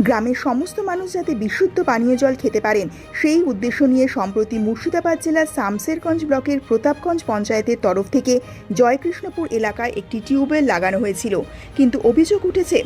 গ্রামের সমস্ত মানুষ যাতে বিশুদ্ধ পানীয় জল খেতে পারেন, সেই উদ্দেশ্য নিয়ে সম্প্রতি মুর্শিদাবাদ জেলার সামসেরগঞ্জ ব্লকের প্রতাপগঞ্জ পঞ্চায়েতের তরফ থেকে জয়কৃষ্ণপুর এলাকায় একটি টিউবওয়েল লাগানো হয়েছিল। কিন্তু অভিযোগ উঠেছে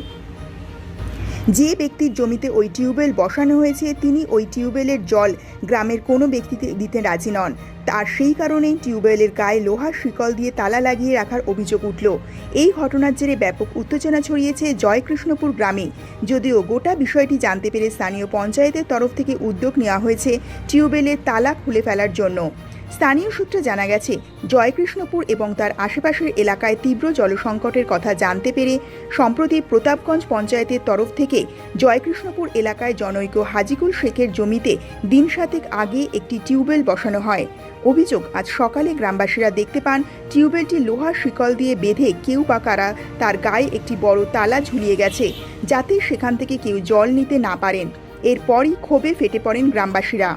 যে ব্যক্তির জমিতে ওই টিউবওয়েল বসানো হয়েছে, তিনি ওই টিউবওয়েলের জল গ্রামের কোনো ব্যক্তিতে দিতে রাজি নন। তার সেই কারণেই টিউবওয়েলের গায়ে লোহার শিকল দিয়ে তালা লাগিয়ে রাখার অভিযোগ উঠল। এই ঘটনার জেরে ব্যাপক উত্তেজনা ছড়িয়েছে জয়কৃষ্ণপুর গ্রামে। যদিও গোটা বিষয়টি জানতে পেরে স্থানীয় পঞ্চায়েতের তরফ থেকে উদ্যোগ নেওয়া হয়েছে টিউবওয়েলের তালা খুলে ফেলার জন্য। স্থানীয় সূত্রে জানা গেছে, জয়কৃষ্ণপুর এবং তার আশেপাশের এলাকায় তীব্র জলসংকটের কথা জানতে পেরে সম্প্রতি প্রতাপগঞ্জ পঞ্চায়েতের তরফ থেকে জয়কৃষ্ণপুর এলাকায় জনৈক হাজিকুল শেখের জমিতে দিন সাতেক আগে একটি টিউবওয়েল বসানো হয়। অভিযোগ, আজ সকালে গ্রামবাসীরা দেখতে পান, টিউবওয়েলটি লোহার শিকল দিয়ে বেঁধে কেউ বা কারা তার গায়ে একটি বড় তালা ঝুলিয়ে গেছে, যাতে সেখান থেকে কেউ জল নিতে না পারেন। এরপরই ক্ষোভে ফেটে পড়েন গ্রামবাসীরা।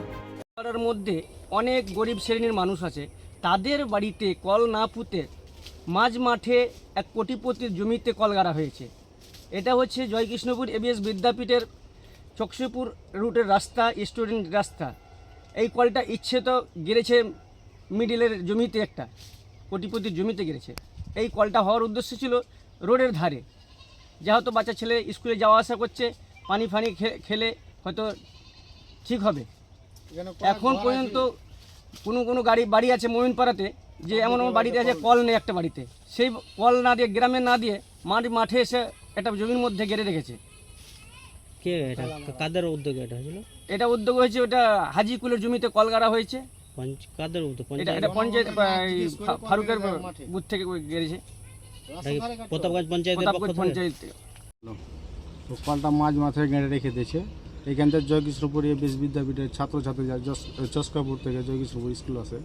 মধ্যে অনেক গরিব শ্রেণির মানুষ আছে, তাদের বাড়িতে কল না পুঁতে মাঝ মাঠে এক কোটিপতির জমিতে কল গাড়া হয়েছে। এটা হচ্ছে জয়কৃষ্ণপুর এবিএস বিদ্যাপীঠের চকসিপুর রুটের রাস্তা, স্টুডেন্ট রাস্তা। এই কলটা ইচ্ছে তো গেড়েছে মিডিলের জমিতে একটা, কোটিপতির জমিতে গেড়েছে। এই কলটা হওয়ার উদ্দেশ্য ছিল রোডের ধারে। যেহেতু বাচ্চা ছেলে স্কুলে যাওয়া আসা করছে, পানি ফানি খেলে হয়তো ঠিক হবে। এখন পর্যন্ত কোনো কোনো গাড়ি বাড়ি আছে মোমিনপাড়াতে যে এমন এমন বাড়িতে আছে কল নেই একটা বাড়িতে। সেই কল না দিয়ে গ্রামে না দিয়ে মাঠ মাঠে এসে একটা জমির মধ্যে গেড়ে রেখেছে। কে এটা? কাদের উদ্যোগে এটা হয়েছিল? এটা উদ্যোগ হয়েছে ওটা হাজিকুলের জমিতে কল গাড়া হয়েছে। কাদের উদ্যোগ? এটা পঞ্চায়েত এটা পঞ্চায়েত ফারুকের বুথ থেকে গেড়েছে। প্রতাপগঞ্জ পঞ্চায়েতের পক্ষ পঞ্চায়েত কলটা মাঝ মাথায় গেঁড়ে রেখে দিয়েছে। এখান থেকে জয়কৃষ্ণপুর এবিএস বিদ্যাপীঠের ছাত্রছাত্রী যশ- চস্কাপুর থেকে জয়কৃষ্ণপুর স্কুল আছে।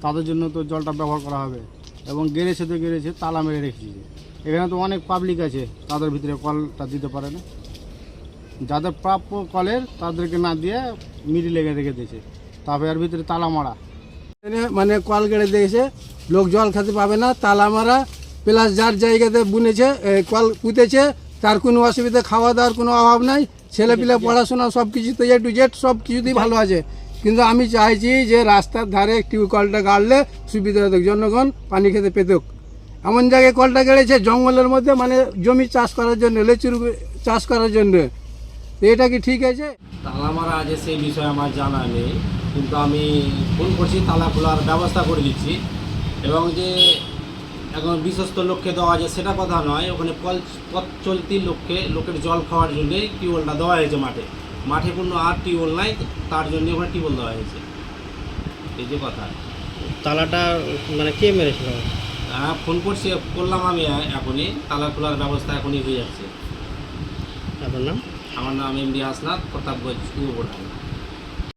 তাদের জন্য তো জলটা ব্যবহার করা হবে এবং গেড়েছে তো গেড়েছে, তালা মেরে রেখেছে। এখানে তো অনেক পাবলিক আছে, তাদের ভিতরে কলটা দিতে পারে না। যাদের প্রাপ্য কলের তাদেরকে না দিয়ে মিডিলে রেখে দিয়েছে। তারপরে এর ভিতরে তালা মারা। মানে কল কেড়ে দিয়েছে, লোক জল খেতে পাবে না, তালা মারা প্লাস যার জায়গাতে বুনেছে কল পুঁতেছে, তার কোনো অসুবিধা খাওয়া দাওয়ার কোনো অভাব নাই ছেলেপিলে পড়াশোনা সব কিছুতে এ টু জেড সব কিছুতেই ভালো আছে। কিন্তু আমি চাইছি যে রাস্তার ধারে টিউবকলটা গাড়লে সুবিধা হতো জনগণ পানি খেতে পেতুক। এমন জায়গায় কলটা গেড়েছে, জঙ্গলের মধ্যে মানে জমি চাষ করার জন্য, লেচুর চাষ করার জন্য। এটা কি ঠিক আছে? তালা মারা আছে সেই বিষয়ে আমার জানা নেই। কিন্তু আমি ফোন করছি, তালা খোলার ব্যবস্থা করে দিচ্ছি। এবং যে এখন বিশ্বস্ত লোককে দেওয়া আছে সেটা কথা নয়। ওখানে পল পথ চলতি লোককে লোকের জল খাওয়ার জন্যই টিউবওয়েলটা দেওয়া হয়েছে মাঠে। মাঠে কোনো আর টিউবওয়েল নাই তার জন্য ওখানে টিউবওয়েল দেওয়া হয়েছে। এই যে কথা। তালাটা মানে কে মেরেছিল? হ্যাঁ ফোন করছি করলাম আমি এখনই। তালা খোলার ব্যবস্থা এখনই হয়ে যাচ্ছে। আপনার নাম? আমার নাম এমডি হাসনাথ প্রতাপগঞ্জ পূর্ব